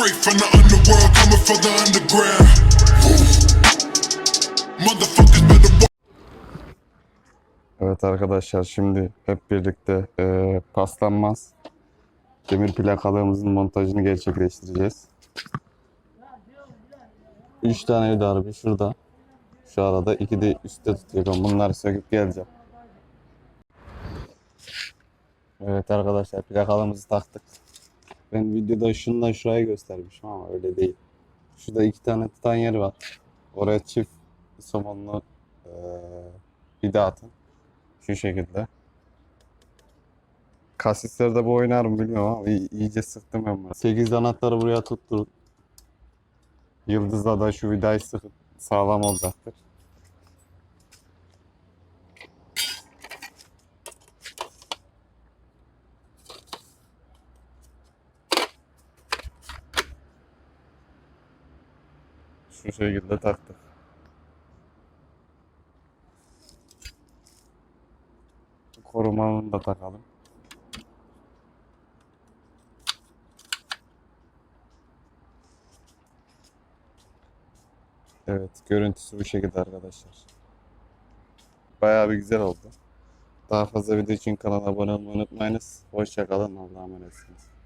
Straight from the underworld, coming for the underground. Motherfuckers better watch. Evet arkadaşlar şimdi hep birlikte eee paslanmaz demir plakalığımızın montajını gerçekleştireceğiz. 3 tane bir şurada. Şu arada iki de üstte tutuyor. Ben bunları söküp geleceğim. Evet arkadaşlar plakalığımızı taktık. Ben videoda şundan şurayı göstermişim ama öyle değil. Şurada iki tane tutan yer var. Oraya çift somonlu eee vida atın. Şu şekilde. Kasislerde bu oynar mı bilmiyorum ama iyi- iyice sıktım ben bunu. 8 anahtarı buraya tutturun. Yıldızla da şu vidayı sıkıp sağlam olacaktır. Şu şekilde taktık. Korumanını da takalım. Evet, görüntüsü bu şekilde arkadaşlar. Bayağı bir güzel oldu. Daha fazla video için kanala abone olmayı unutmayınız. Hoşça kalın, Allah'a emanetsiniz.